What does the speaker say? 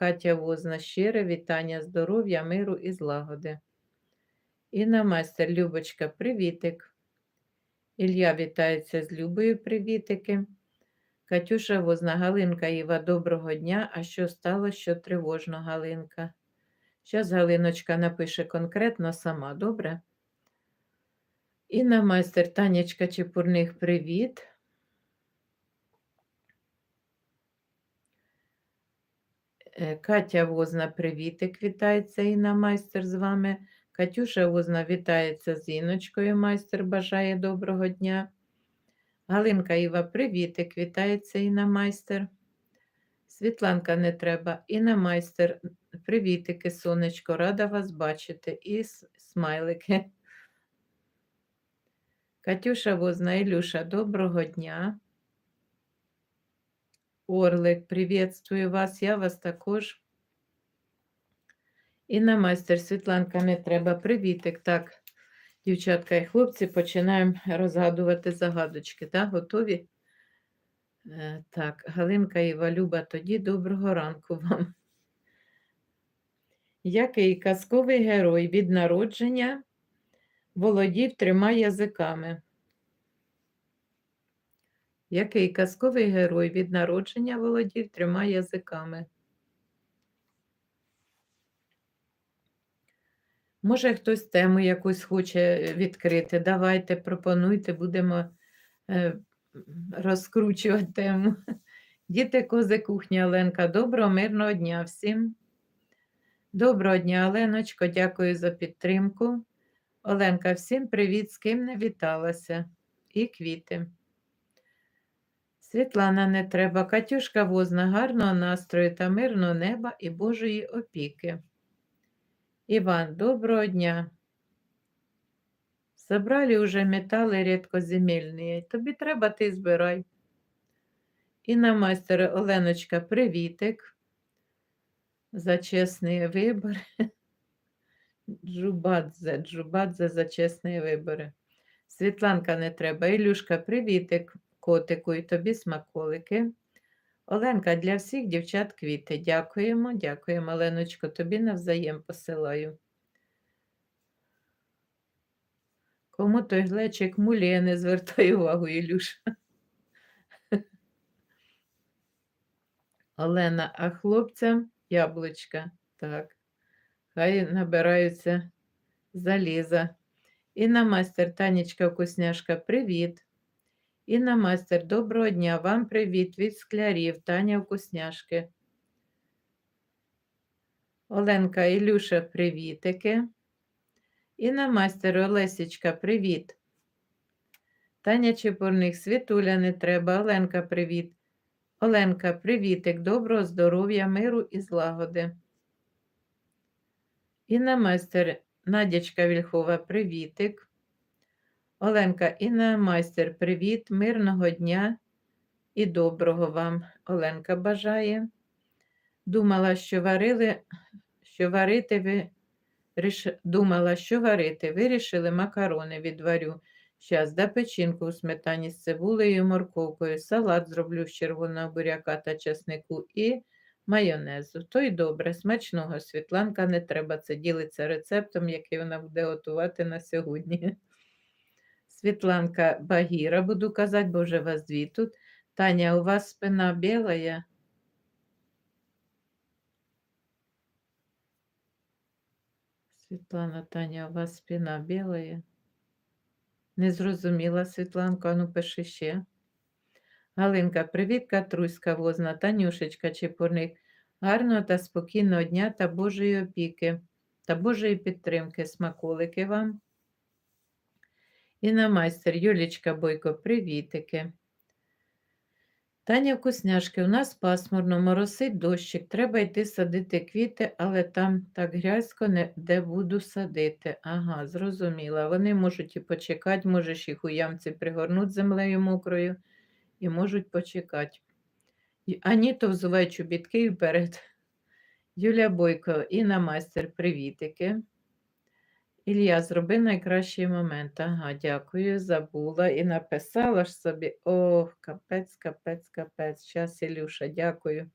Катя Возна, щире вітання, здоров'я, миру і злагоди. Інна майстер, Любочка, привітик. Ілля вітається з Любою, привітики. Катюша Возна, Галинка Іва, доброго дня. А що стало, що тривожно, Галинка? Зараз Галиночка напише конкретно сама, добре? Інна майстер, Танечка Чепурних, привіт. Катя Возна, привітик, вітається Інна майстер з вами. Катюша Возна вітається з Іночкою, майстер бажає доброго дня. Галинка Іва, привітик, вітається Інна майстер. Світланка не треба. Інна майстер, привітики, сонечко, рада вас бачити. І смайлики. Катюша Возна, Ілюша, доброго дня. Орлик, приветствую вас, я вас також. Інна майстер, Світланка не треба. Привітик. Так, дівчатка і хлопці, починаємо розгадувати загадочки. Так, готові? Е, Так, Галинка Іва, Люба, тоді доброго ранку вам. Який казковий герой від народження володів трьома язиками? Який казковий герой від народження володів трьома язиками? Може, хтось тему якусь хоче відкрити. Давайте, пропонуйте, будемо е, розкручувати тему. Діти, кози, кухня, Оленка. Доброго, мирного дня всім. Доброго дня, Оленочко, дякую за підтримку. Оленка, всім привіт, з ким не віталася. І квіти. Світлана не треба. Катюшка Возна, гарного настрою та мирного неба і Божої опіки. Іван, доброго дня. Забрали уже метали рідкоземельні. Тобі треба, ти збирай. Інна майстер Оленочка, привітик. За чесні вибори. Джубадзе, Джубадзе за чесні вибори. Світланка не треба. Ілюшка, привітик, котику, і тобі смаколики. Оленка, для всіх дівчат квіти. Дякуємо, дякуємо, Оленочко, тобі навзаєм посилаю. Кому той глечик мулє, не звертай увагу, Ілюша. Олена, а хлопцям яблучка. Так. Хай набираються заліза. Інна майстер, Танечка Вкусняшка, привіт. Інна майстер, доброго дня. Вам привіт від склярів, Таня Вкусняшки. Оленка Ілюша, привітики. Інна майстер Олесічка, привіт. Таня Чепурник, Світуля не треба. Оленка, привіт. Оленка, привітик, доброго здоров'я, миру і злагоди. Інна майстер, Надячка Вільхова, привітик. Оленка, Інна майстер, привіт, мирного дня і доброго вам. Оленка бажає. Думала, що варили, що варити ви ріш... думала, що варити. Вирішили макарони відварю. Щас да печінку у сметані з цибулею морковкою, салат зроблю з червоного буряка та чеснику і майонезу. То й добре, смачного Світланка не треба. Це ділиться рецептом, який вона буде готувати на сьогодні. Світланка Багіра, буду казати, бо вже вас дві тут. Таня, у вас спина біла? Світлана, Таня, у вас спина біла? Не зрозуміла, Світланка, ну пиши ще. Галинка, привіт, Катруська Возна, Танюшечка Чепурник. Гарного та спокійного дня та Божої опіки та Божої підтримки. Смаколики вам. Інна майстер, Юлічка Бойко, привітики. Таня Вкусняшки, у нас пасмурно, моросить дощик. Треба йти садити квіти, але там так грязько, не, де буду садити. Ага, зрозуміла. Вони можуть і почекати, можеш їх у ямці пригорнути землею мокрою і можуть почекати. Ані то взувай чобітки і вперед. Юля Бойко, Інна майстер, привітики. Ілля, зроби найкращий момент. Ага, дякую, забула і написала ж собі. Ох, капець, капець, капець. Щас, Ілюша, дякую.